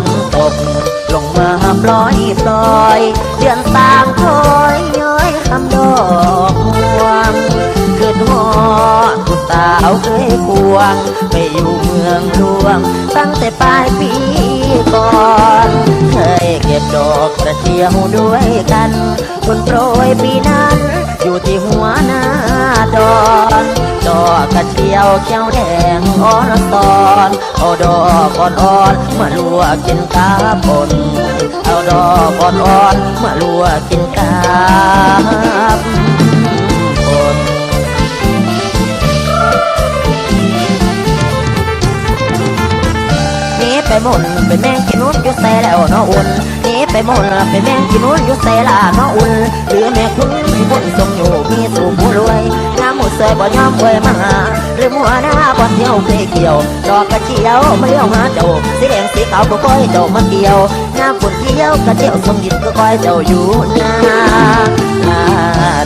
นตก ลงมาปล่อยปลอย เดือนสามคอยย้อยคำดอกห่วงเกิดหอผู้าวเคยควง ไปอยู่เมืองหลวง ตั้งแต่ปลายปีก่อน เคยเก็บดอกกระเทียวด้วยกัน คนโปรยปีนั้น อยู่ที่หัวหน้าดอก ดอกกระเจียวเจ้าแดงอ่อนตอนเอาดอกอ่อนๆมาลวกกินกาปนเอาดอกอ่อนๆมาลวกกินกาปนนีไปมุนเป็นแมงกินนุ่นอยู่เซแล้วเนาะอุ่นนีไปมุนเป็นแมงกินนุ่นอยู่เซลาเนาะอุ่นหรือแม่คุณมีบุญทรงอยู่มีสู่ผู้รวย น้ำหมูเสยบ่ยอมเวยมาหาหรือมัวหน้าบ่เที่ยวเพเกี่ยวดอกกระเจียวมาเลี้ยวหาเจ้าสีแดงสีขาวก็ก้อยเจ้ามาเกี่ยวน้ำฝนเที่ยวกระเจียวทรงยินก็ก้อยเจ้าอยู่หน้า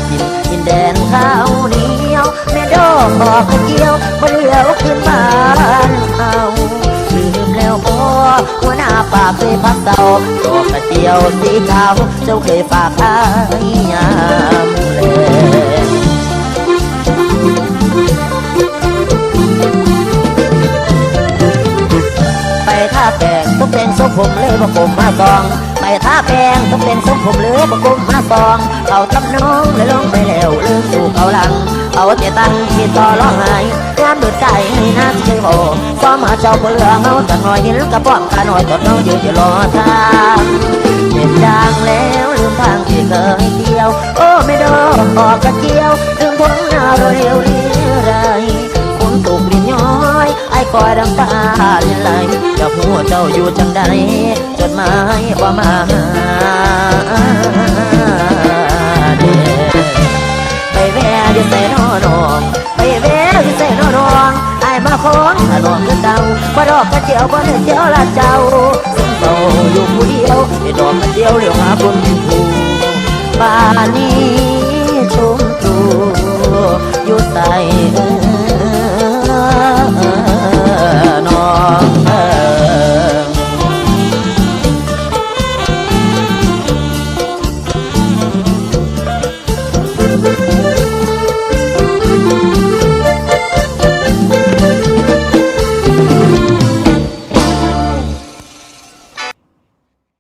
ดินดินแดนข้าวเหนียวแม่ดอกดอกกระเจียวมาเลี้ยวขึ้นบ้านเอาลืมแล้วบ่หัวหน้าป่าเคยพักเก่าดอกกระเจียวสีขาวเจ้าเคยฝากอายยา ไปท่าแปงต้องเป็นทรงผมเลยบ่กมมาซอง ไปท่าแปงต้องเป็นทรงผมเลยบ่กมมาซองเอาทำน้องเลยลงไปแล้วลืมสู่เขาหลัง เอาแต่ตังที่ต่อร้องไห้งานดุดใจให้น้ำเคยโบซ้อมาเจ้าเปลือเมาจังหน่อยเห็นกระป๋องขาหน่อยตดน้องยือยู่รอทางเห็นจางแล้วลืมทางที่เคยเที่ยว โอ้ไม่ดอกออกกระเจียวลืมพงหน้าเร็วเรียไรคุณถูกลิ้นย้อยไอ้คอยดำตาไหลจะหัว เจ้าอยู่จังใดจดหมายว่ามาหาเด้ไปแวะอยู่ใส่นอนองไปแวะอยู่ใส่นอนองไอ้มาของถนนคือเก่าบ่ดอกกระเจียวบ่ได้เจียวละเจ้าซึ่งโตอยู่ผู้เดียวไอ้ดอกกระเจียวเรียวหาคนผู้ป่านนี้ชมตูอยู่ใส่